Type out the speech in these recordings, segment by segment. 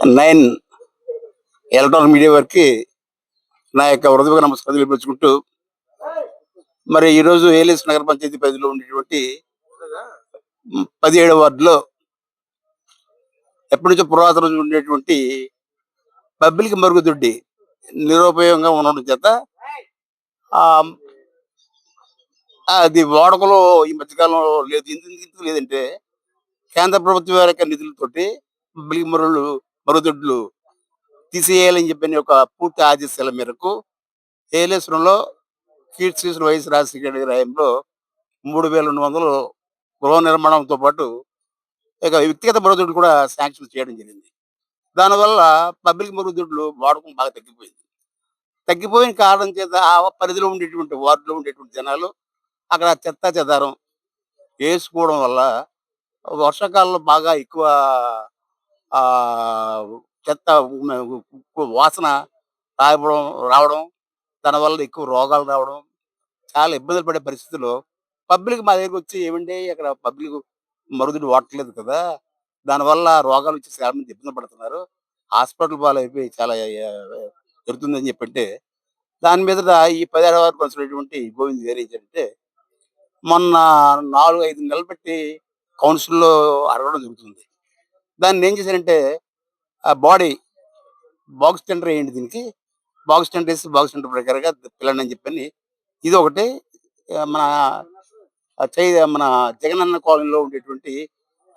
Nine electronic media వారికి నా యొక్క హృదయ నమస్కారం తెలియపరుచుకుంటూ మరి ఈరోజు ఏలేస్ నగర పంచాయతీ పరిధిలో ఉండేటువంటి పదిహేడు వార్డులో ఎప్పటి నుంచో పురాతన నుంచి ఉండేటువంటి పబ్లిక్ మరుగుదొడ్డి నిరుపయోగంగా ఉండడం చేత అది వాడుకలో ఈ మధ్యకాలంలో లేదు ఎందుకు ఎందుకు లేదంటే కేంద్ర ప్రభుత్వం వారి యొక్క నిధులతోటి పబ్లిక్ మరుగులు మరుగుదొడ్లు తీసేయాలని చెప్పిన ఒక పూర్తి ఆదేశాల మేరకు ఏలేశ్వరంలో కీర్తిశ్రీ వైఎస్ రాజశేఖర రెడ్డి రాయంలో మూడు వేల రెండు వందలు గృహ నిర్మాణంతో పాటు ఇక వ్యక్తిగత మరుగుదొడ్లు కూడా శాంక్షన్ చేయడం జరిగింది. దానివల్ల పబ్లిక్ మరుగుదొడ్లు వాడకం బాగా తగ్గిపోయింది. తగ్గిపోయిన కారణం చేత ఆ పరిధిలో ఉండేటువంటి వార్డులో ఉండేటువంటి జనాలు అక్కడ చెత్త చెదారం వేసుకోవడం వల్ల వర్షాకాలంలో బాగా ఎక్కువ చెత్త ఉ- వాసన రావడం రావడం దానివల్ల ఎక్కువ రోగాలు రావడం చాలా ఇబ్బందులు పడే పరిస్థితుల్లో పబ్లిక్ మా దగ్గరికి వచ్చి ఏమంటే అక్కడ పబ్లిక్ మరుగుదొడ్డి వాడట్లేదు కదా దానివల్ల రోగాలు వచ్చి చాలా మంది ఇబ్బంది పడుతున్నారు. హాస్పిటల్ పాలైపోయి చాలా జరుగుతుందని చెప్పంటే దాని మీద ఈ పదిహేడు వరకు కొనసాగినటువంటి గోవింద్ గారు ఏంటంటే మొన్న నాలుగు ఐదు నెలలు పెట్టి కౌన్సిల్లో అడగడం జరుగుతుంది. దాన్ని ఏం చేశారంటే ఆ బాడీ బాక్స్ టెండర్ వేయండి దీనికి. బాక్స్ టెండర్ వేసి బాక్స్ టెండర్ ప్రకారంగా పిల్లండి అని చెప్పని ఇది ఒకటి మన చై మన జగనన్న కాలనీలో ఉండేటువంటి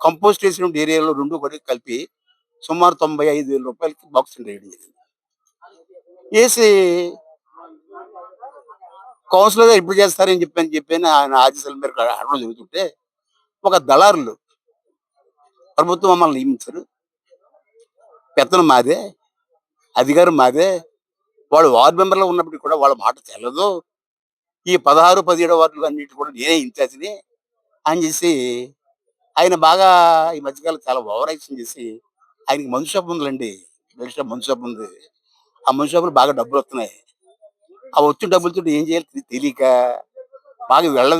కంపోస్ట్ వేసినటువంటి ఏరియాలో రెండు ఒకటి కలిపి సుమారు తొంభై ఐదు వేల రూపాయలకి బాక్స్ టెండర్ వేయడం జరిగింది. వేసి కౌన్సిలర్ ఎప్పుడు ఇప్పుడు చేస్తారని చెప్పని చెప్పి ఆయన ఆదేశాల మేరకు అడగడం జరుగుతుంటే ఒక దళారులు ప్రభుత్వం మమ్మల్ని నియమించరు. పెత్తనం మాదే అధికారం మాదే. వాళ్ళు వార్డు మెంబర్లో ఉన్నప్పటికీ కూడా వాళ్ళ మాట తెల్లదు ఈ పదహారు పదిహేడు వార్డులు అన్నిటి కూడా నేనే ఇన్ఛార్జిని అని చేసి ఆయన బాగా ఈ మధ్యకాలం చాలా ఓవర్ యాక్షన్ చేసి ఆయనకి మందు షాప్ ఉందండి బెల్ట్ మందు షాప్ ఉంది. ఆ మందు షాపులు బాగా డబ్బులు వస్తున్నాయి. ఆ వచ్చిన డబ్బులతో ఏం చేయాలి తెలియక బాగా వెళ్ళ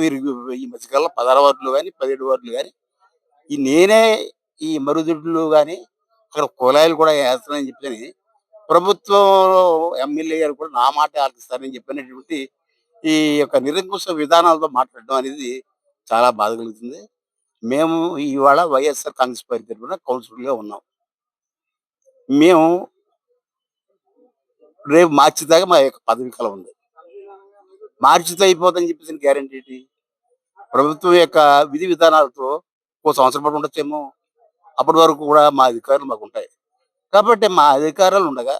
ఈ మధ్యకాలంలో పదహారు వార్డులు కానీ పదిహేడు వార్డులు కానీ ఈ నేనే ఈ మరుగుదొడ్లు కానీ అక్కడ కుళాయిలు కూడా వేస్తానని చెప్పని ప్రభుత్వం ఎమ్మెల్యే గారు కూడా నా మాట ఆలకిస్తారని చెప్పినటువంటి ఈ యొక్క నిరంకుశ విధానాలతో మాట్లాడడం అనేది చాలా బాధ కలుగుతుంది మేము ఇవాళ వైఎస్ఆర్ కాంగ్రెస్ పార్టీ తరఫున కౌన్సిలర్గా ఉన్నాం. మేము రేపు మార్చి దాకా మా యొక్క పదవి కల ఉంది. మార్చితో అయిపోతుందని చెప్పేసి గ్యారంటీ ఏంటి? ప్రభుత్వం యొక్క విధి విధానాలతో ఓ సంవత్సరం పాటు ఉండొచ్చేమో. అప్పటి వరకు కూడా మా అధికారులు మాకు ఉంటాయి. కాబట్టి మా అధికారాలు ఉండగా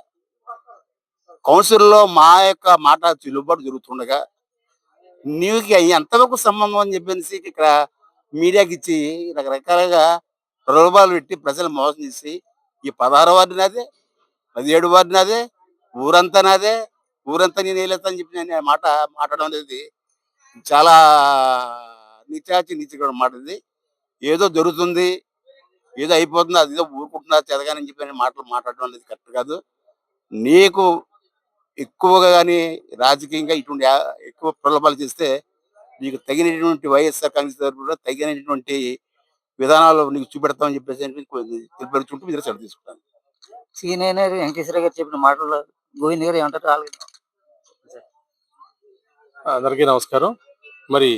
కౌన్సిల్లో మా యొక్క మాట చెల్లుబాటు జరుగుతుండగా నీకు ఎంతవరకు సంబంధం అని చెప్పేసి ఇక్కడ మీడియాకి ఇచ్చి రకరకాలుగా ప్రలోభాలు పెట్టి ప్రజలు మోసం చేసి ఈ పదహారు వార్డు నాదే పదిహేడు వార్డు నాదే ఊరంతా నాదే ఊరంతా నేను వేయలేస్తా అని చెప్పి నేను ఆ మాట మాట్లాడడం అనేది చాలా నిత్యాచి నిత్య మాట ఇది ఏదో జరుగుతుంది ఏదో అయిపోతుంది? అది ఏదో ఊరుకుంటున్నా చదగానని చెప్పి నేను మాటలు మాట్లాడడం అనేది కరెక్ట్ కాదు. నీకు ఎక్కువగా కానీ రాజకీయంగా ఇటువంటి ఎక్కువ ప్రలోభాలు చేస్తే నీకు తగినటువంటి వైఎస్ఆర్ కాంగ్రెస్ తరఫున తగినటువంటి విధానాలు నీకు చూపెడతామని చెప్పేసి తెలిపరుచుకుంటూ మీరు సెలవు తీసుకుంటాను. సీనియర్ వెంకటేశ్వర గారు చెప్పిన మాటలు గోవింద్ గారు ఏమంటారు అందరికీ నమస్కారం. మరి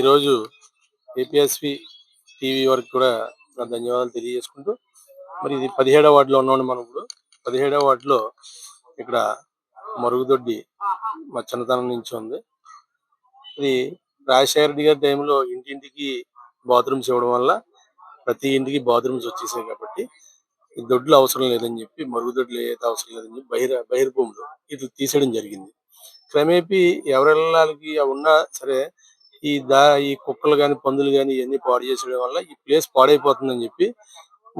ఈరోజు ఏపీఎస్పి టీవీ వారికి కూడా నా ధన్యవాదాలు తెలియజేసుకుంటూ మరి ఇది పదిహేడవ వార్డులో ఉన్నాం మనం ఇప్పుడు. పదిహేడవ వార్డులో ఇక్కడ మరుగుదొడ్డి మా చిన్నతనం నుంచి ఉంది. ఇది రాజశేఖర రెడ్డి గారి టైంలో ఇంటింటికి బాత్రూమ్స్ ఇవ్వడం వల్ల ప్రతి ఇంటికి బాత్రూమ్స్ వచ్చేసాయి కాబట్టి ఈ దొడ్లు అవసరం లేదని చెప్పి మరుగుదొడ్లు ఏదైతే అవసరం లేదని చెప్పి బహిర బహిర్భూములు ఇది తీసేయడం జరిగింది. క్రమేపీ ఎవరెళ్ళాలకి ఉన్నా సరే ఈ దా ఈ కుక్కలు కానీ పందులు కానీ ఇవన్నీ పాడు చేసేయడం వల్ల ఈ ప్లేస్ పాడైపోతుందని చెప్పి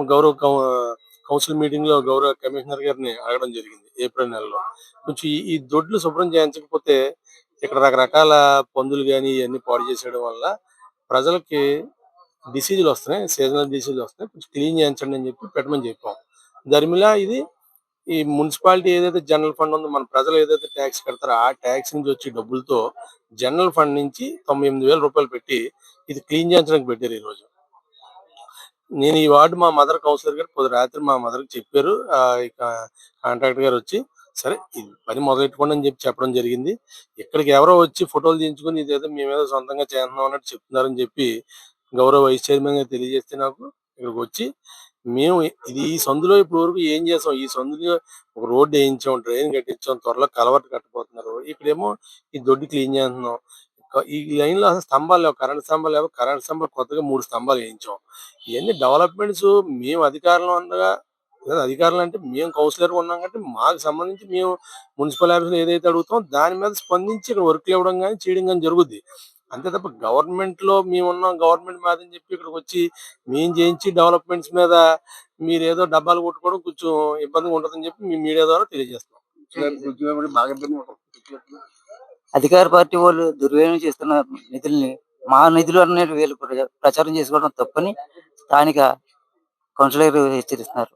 గౌరవ కౌ- కౌన్సిల్ మీటింగ్లో గౌరవ కమిషనర్ గారిని అడగడం జరిగింది ఏప్రిల్ నెలలో. కొంచెం ఈ- దొడ్లు శుభ్రం చేయించకపోతే ఇక్కడ రకరకాల పందులు కానీ ఇవన్నీ పాడు చేసేయడం వల్ల ప్రజలకి డిసీజులు వస్తున్నాయి సీజనల్ డిసీజులు వస్తున్నాయి. కొంచెం క్లీన్ చేయించండి అని చెప్పి పెట్టమని చెప్పాం. దరిమిలా ఇది ఈ మున్సిపాలిటీ ఏదైతే జనరల్ ఫండ్ ఉందో మన ప్రజలు ఏదైతే ట్యాక్స్ కడతారో ఆ ట్యాక్స్ నుంచి వచ్చే డబ్బులతో జనరల్ ఫండ్ నుంచి తొంభై ఎనిమిది వేల రూపాయలు పెట్టి ఇది క్లీన్ చేయించడానికి పెట్టారు ఈ రోజు నేను ఈ వార్డు మా మదర్ కౌన్సిలర్ గారు పొద్దు రాత్రి మా మదర్ చెప్పారు. ఆ, కాంట్రాక్టర్ గారు వచ్చి సరే ఇది పని మొదలెట్టుకోండి అని చెప్పి చెప్పడం జరిగింది. ఇక్కడికి ఎవరో వచ్చి ఫోటోలు దించుకుని ఇదేదో మేమేదో సొంతంగా చేస్తున్నాం అన్నట్టు చెప్తున్నారని చెప్పి గౌరవ వైస్ చైర్మన్ గారు తెలియజేస్తే నాకు ఇక్కడికి వచ్చి మేము ఇది ఈ సందులో ఇప్పుడు వరకు ఏం చేసాం? ఈ సందులో ఒక రోడ్డు వేయించాం డ్రైన్ కట్టించాం త్వరలో కలవట్ కట్టబోతున్నారు. ఇక్కడేమో ఈ దొడ్డి క్లీన్ చేస్తున్నాం. ఈ లైన్లో అసలు స్తంభాలు లేవు కరెంట్ స్తంభాలు లేవు కరెంట్ స్తంభాలు కొత్తగా మూడు స్తంభాలు వేయించాం. ఇవన్నీ డెవలప్మెంట్స్ మేము అధికారంలో ఉండగా లేదా అధికారులు అంటే మేము కౌన్సిలర్ ఉన్నాం కాబట్టి మాకు సంబంధించి మేము మున్సిపల్ ఆఫీసులో ఏదైతే అడుగుతామో దాని మీద స్పందించి ఇక్కడ వర్క్లు ఇవ్వడం కానీ చేయడం కానీ జరుగుద్ది. అంతే తప్ప గవర్నమెంట్లో మేము ఉన్నాం గవర్నమెంట్ మీద అని చెప్పి ఇక్కడికి వచ్చి మేము చేయించి డెవలప్మెంట్స్ మీద మీరు ఏదో డబ్బాలు కొట్టుకోవడం కొంచెం ఇబ్బందిగా ఉంటుందని చెప్పి మీ మీడియా ద్వారా తెలియజేస్తాం. అధికార పార్టీ వాళ్ళు దుర్వినియోగం చేస్తున్న నిధుల్ని మా నిధులు అనేది వీళ్ళు ప్ర- ప్రచారం చేసుకోవడం తప్పని స్థానిక కౌన్సిలర్ హెచ్చరిస్తున్నారు